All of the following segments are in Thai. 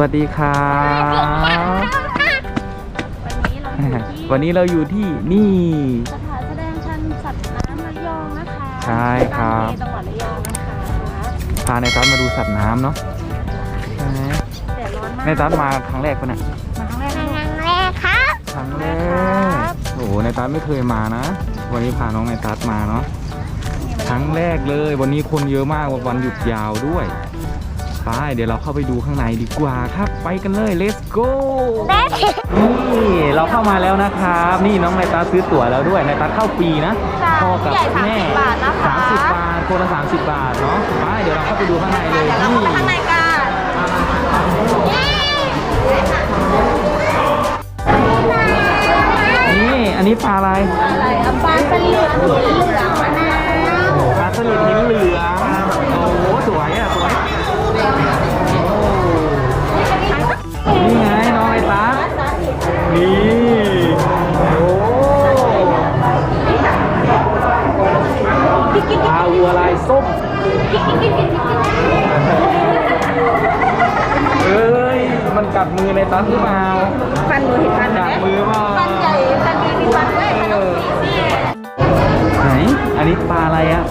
วัสดีครับวันนี้เราอยู่ที่วันนี้เราอยู่ที่นี่ สถานแสดงชันสัตว์น้ำระยองนะคะใช่ครับที่างเลจังหวัดระยองนะคะพาในตัดมาดูสัตว์น้ำเนาะใช่ไหมแดดร้อนมากในตัดมาครั้งแรกปะเนี่ยมาครั้งแรกคเลยรั้งแรกครับครั้งแรครักบโอ้โหในตัดไม่เคยมานะ วันนี้พาน้องในตัดมาเนาะครั้งแรกเลย วันนี้คนเยอะมากวันหยุดยาวด้วย ไปเดี๋ยวเราเข้าไปดูข้างในดีกว่าครับ ไปกันเลย let's go แม่นี่เราเข้ามาแล้วนะครับ นี่น้องในตาซื้อตั๋วแล้วด้วยในตาเข้าฟรีนะพ่อกับใหญ่สามแม่สิบบาทนะคะสามสิบบาทคนละสามสิบบาทเนาะไปเดี๋ยวเราเข้าไปดูข้างในเลยเดี๋ยวเราเข้าไปข้างในกันนี่อันนี้ปลาอะไรอะไรอัปปาสลิด ส้ม เอ้ย มันกัดมือในตัสหรือเปล่าฟันหนูเห็นฟันไหมกัดมือเปล่าฟันใหญ่ฟันดีมีฟันด้วยฟันต้องสีสิไหน อันนี้ปลาอะไรอะ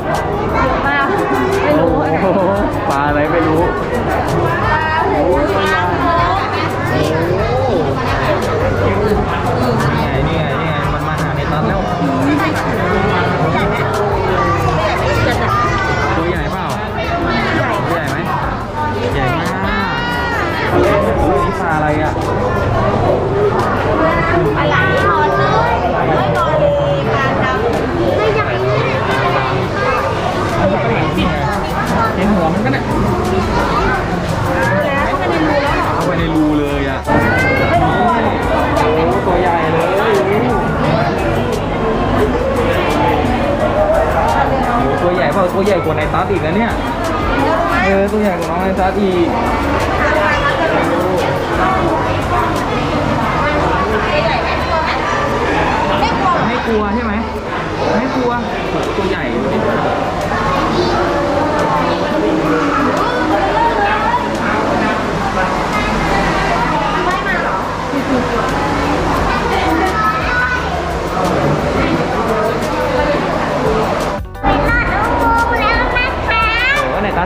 มากไม่รู้อะไรโอ้โหปลาอะไรไม่รู้ปลาหูช้ ตัวใหญ่กว่าในตัสอีกนะเนี่ย เออตัวใหญ่กว่าน้องไอซัสอีกไม่กลัวไม่กลัวใช่ไหมไม่กลัวตัวใหญ่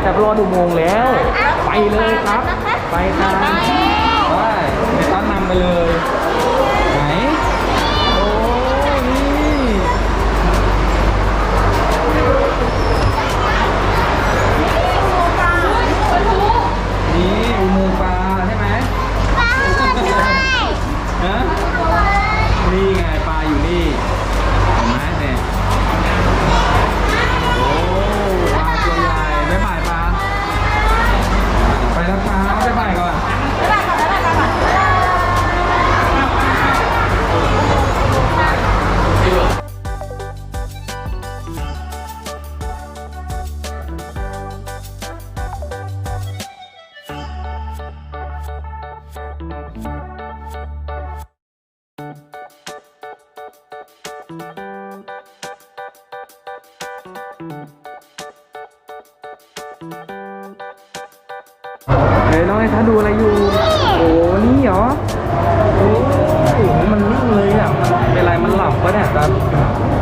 เลยโอ้ในตัสจะรอดอุโมงค์แล้ว ไปเลยครับ ไปครับไปในตัสนำไปเลย เฮ้ยน้องไอ้ท้าดูอะไรอยู่ โอ้นี่เหรอ โอ้ยมันนิ่งเลยอะ มันเป็นไร มันหลับปะเนี่ยครับ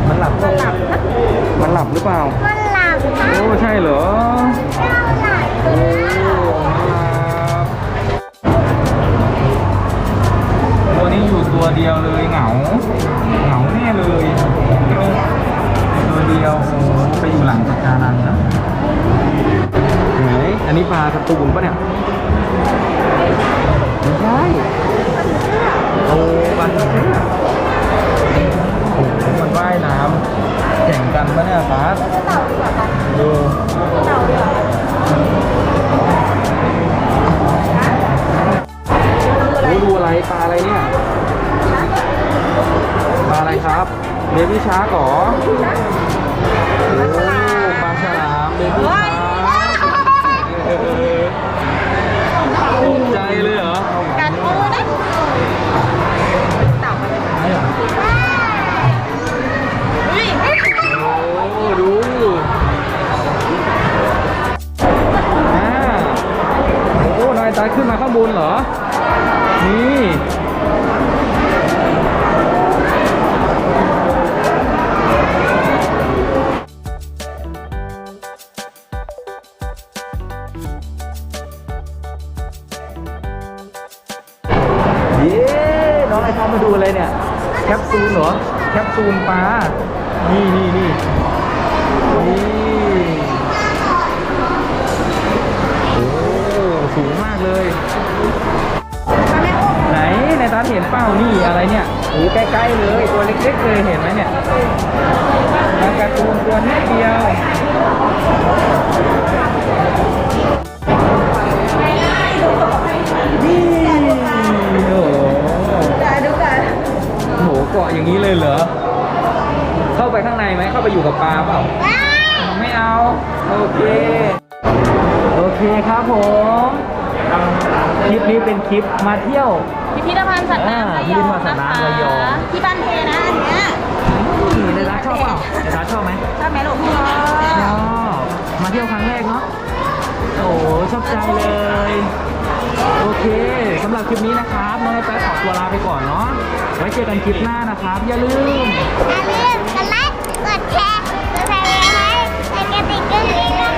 มันหลับ มันหลับ มันหลับหรือเปล่าโอ้ใช่เหรอ บบี้ชาร์กเหรอโอ้ปลาฉลามเบบี้ชาร์กเออตกใจเลยเหรอ กัดมือนะต่ำมาเลยอุ้ยโอ้ดูอ่าโอ้นายตายขึ้นมาข้างบนเหรอ ดูอะไรเนี่ย แคปซูลเหรอ แคปซูลปลา นี่นี่นี่นี่โอ้สูงมากเลย ไหนในตาเห็นเป้านี่อะไรเนี่ยโอ้ใกล้ๆเลย ตัวเล็กๆเลยเห็นไหมเนี่ยปลาการ์ตูนตัวนิดเดียว อย่างนี้เลยเหรอ เข้าไปข้างในไหม เข้าไปอยู่กับปลาเปล่า ไม่เอา โอเค โอเคครับผม คลิปนี้เป็นคลิปมาเที่ยว พิพิธภัณฑ์สัตว์น้ำระยองพิพิธภัณฑ์สัตว์นะน้ำคะระยองที่บ้านเพนะอันเนี้ยนี่ในร้านชอบเปล่าในร้านชอบไหมชอบไหมลูกชอบมาเที่ยวครั้งแรกเนาะ โอ้โหชอบใจเลย โอเคสำหรับคลิปนี้นะครับน้องไอ้แป๊ะขอตัวลาไปก่อนเนาะไว้เจอกันคลิปหน้านะครับ อย่าลืม อย่าลืมกดไลค์กดแชร์กดแชร์ไว้ให้กระติกกึ่งนี้